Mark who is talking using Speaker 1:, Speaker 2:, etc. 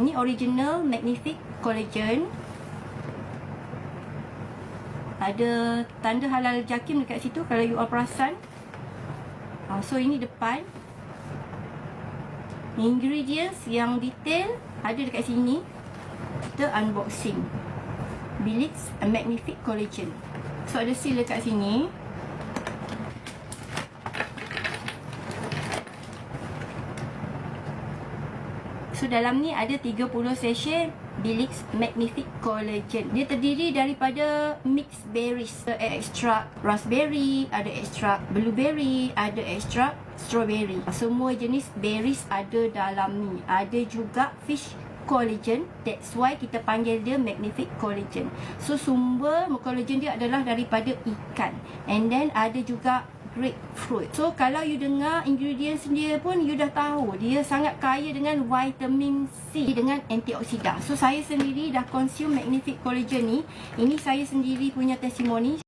Speaker 1: Ni original magnific collagen. Ada tanda halal jakim dekat situ kalau you all perasan. Ha, so ini depan. Ingredients yang detail ada dekat sini. Kita unboxing. Bilix Magnific Collagen. So ada seal dekat sini. So dalam ni ada 30 sachet Bilix Magnific Collagen. Dia terdiri daripada mixed berries. Ada extract raspberry, ada extract blueberry, ada extract strawberry. Semua jenis berries ada dalam ni. Ada juga fish collagen. That's why kita panggil dia Magnific Collagen. So sumber collagen dia adalah daripada ikan. And then ada juga grapefruit. So kalau you dengar ingredients dia pun you dah tahu dia sangat kaya dengan vitamin C dengan antioksidan. So saya sendiri dah consume Magnific Collagen ni. Ini saya sendiri punya testimoni.